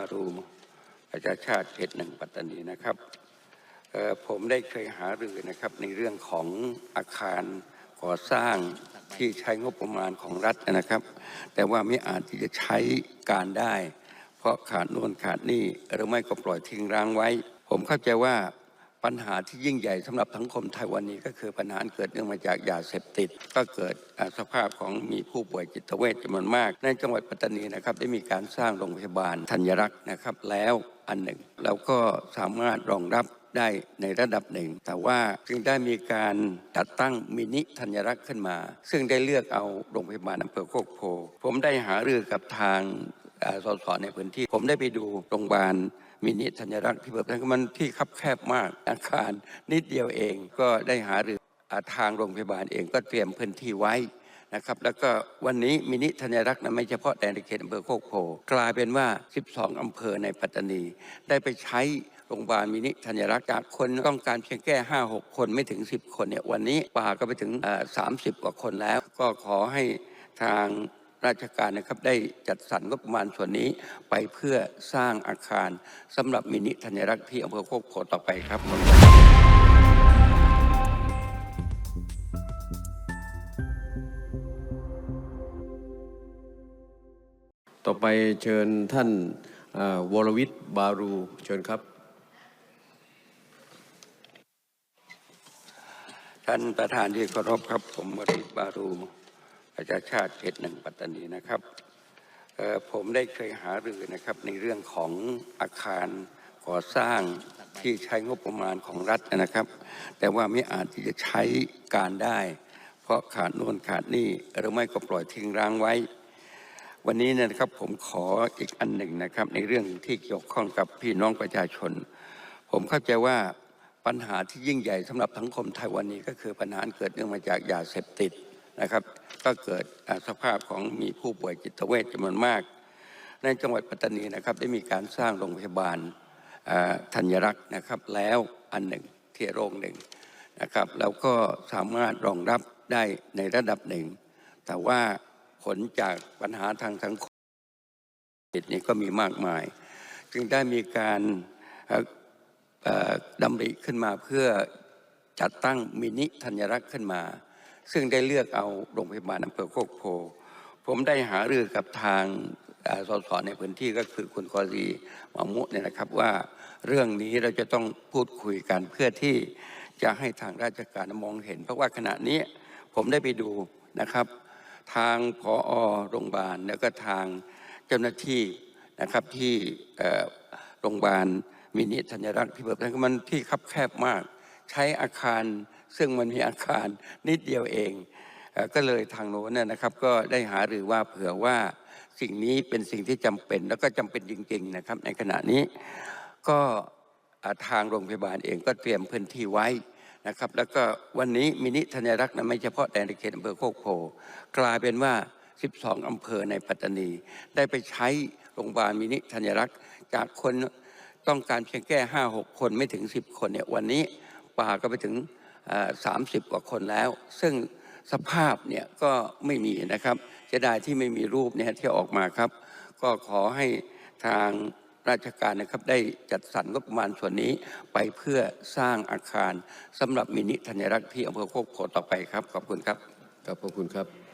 ารูประชาชาติเขตหนึ่งปัตตานีนะครับผมได้เคยหารือนะครับในเรื่องของอาคารก่อสร้างที่ใช้งบประมาณของรัฐนะครับ แต่ว่าไม่อาจที่จะใช้การได้ เพราะขาดโน่นขาดนี่หรือไม่ก็ปล่อยทิ้งร้างไว้ ผมเข้าใจว่า ปัญหาที่ยิ่งใหญ่สำหรับสังคมไทยวันนี้ก็คือปัญหาเกิดเนื่องมาจากยาเสพติด ก็เกิดสภาพของมีผู้ป่วยจิตเวชจำนวนมาก ในจังหวัดปัตตานีนะครับได้มีการสร้างโรงพยาบาลธัญรักษ์นะครับแล้วอันหนึ่งแล้วก็สามารถรองรับได้ในระดับหนึ่ง แต่ว่าจึงได้มีการจัดตั้งมินิธัญรักษ์ขึ้นมา ซึ่งได้เลือกเอาโรงพยาบาลอำเภอโคกโพผมได้หารือกับทางสสในพื้นที่ ผมได้ไปดูโรงพยาบาล มินิธัญรักษ์ที่เปิดนั้นมันที่คับแคบมากอาคารนิดเดียวเองก็ได้หารือทางโรงพยาบาลเองก็เตรียมพื้นที่ไว้นะครับแล้วก็วันนี้มินิธัญรักษ์นั้นไม่เฉพาะแต่ในเขตอำเภอโคกโพกลายเป็นว่า 12 อำเภอในปัตตานี ได้ไปใช้โรงพยาบาลมินิธัญรักษ์จากคนต้องการเพียงแค่ 5 6 คนไม่ถึง 10 คนเนี่ยวันนี้ป่าก็ไปถึง 30 กว่าคนแล้ว ก็ขอให้ทาง ราชการนะครับได้จัดสรรงบประมาณส่วนนี้ไปเพื่อสร้างอาคารสำหรับมินิธัญรักษ์ที่อำเภอโคกโพต่อไปครับต่อไปเชิญท่านเอ่อวรวิทย์บารูเชิญครับ ท่านประธานที่เคารพครับ ผมวริศบารู ประชาชาติเขตหนึ่งปัตตานีนะครับผมได้เคยหารือนะครับในเรื่องของอาคารก่อสร้างที่ใช้งบประมาณของรัฐนะครับ แต่ว่าไม่อาจที่จะใช้การได้ เพราะขาดโน่นขาดนี่หรือไม่ก็ปล่อยทิ้งร้างไว้ วันนี้นะครับผมขออีกอันหนึ่งนะครับ ในเรื่องที่เกี่ยวข้องกับพี่น้องประชาชน ผมเข้าใจว่าปัญหาที่ยิ่งใหญ่สำหรับสังคมไทยวันนี้ก็คือปัญหาเกิดเนื่องมาจากยาเสพติด นะครับ ก็เกิดสภาพของมีผู้ป่วยจิตเวชจำนวนมาก ในจังหวัดปัตตานีนะครับได้มีการสร้างโรงพยาบาลธัญรักษ์นะครับแล้วอันหนึ่งเที่โรงหนึ่งนะครับแล้วก็สามารถรองรับได้ในระดับหนึ่ง แต่ว่าผลจากปัญหาทางสังคมนี้ก็มีมากมาย จึงได้มีการดำริขึ้นมาเพื่อจัดตั้งมินิธัญรักษ์ขึ้นมา ซึ่งได้เลือกเอาโรงพยาบาลอำเภอโคกโพ ผมได้หารือกับทางสสในพื้นที่ก็คือคุณกอรีมามุเนี่ยนะครับว่าเรื่องนี้เราจะต้องพูดคุยกันเพื่อที่จะให้ทางราชการมองเห็น เพราะว่าขณะนี้ผมได้ไปดูนะครับ ทางผอโรงพยาบาลแล้วก็ทางเจ้าหน้าที่นะครับที่โรงพยาบาลมินิธัญรักษ์ที่เปิดนั้นมันที่คับแคบมาก ใช้อาคาร ซึ่งมันมีอาคารนิดเดียวเอง ก็เลยทางโน้นนะครับ ก็ได้หารือว่าเผื่อว่าสิ่งนี้เป็นสิ่งที่จำเป็นแล้วก็จำเป็นจริง ๆ นะครับ ในขณะนี้ก็ทางโรงพยาบาลเองก็เตรียมพื้นที่ไว้นะครับ แล้วก็วันนี้มินิธัญรักษ์นั้นไม่เฉพาะแต่ในเขตอำเภอโคกโพกลายเป็นว่า 12 อำเภอในปัตตานี ได้ไปใช้โรงพยาบาลมินิธัญรักษ์จากคนต้องการเพียงแค่ 5 6 คนไม่ถึง 10 คนเนี่ยวันนี้ป่าก็ไปถึง 30กว่าคนแล้ว ซึ่งสภาพเนี่ยก็ไม่มีนะครับจะได้ที่ไม่มีรูปเนี่ยที่ออกมาครับ ก็ขอให้ทางราชการนะครับได้จัดสรรงบประมาณส่วนนี้ไปเพื่อสร้างอาคารสำหรับมินิธัญรักษ์ที่อำเภอโคกโพต่อไปครับ ขอบคุณครับ ครับขอบคุณครับ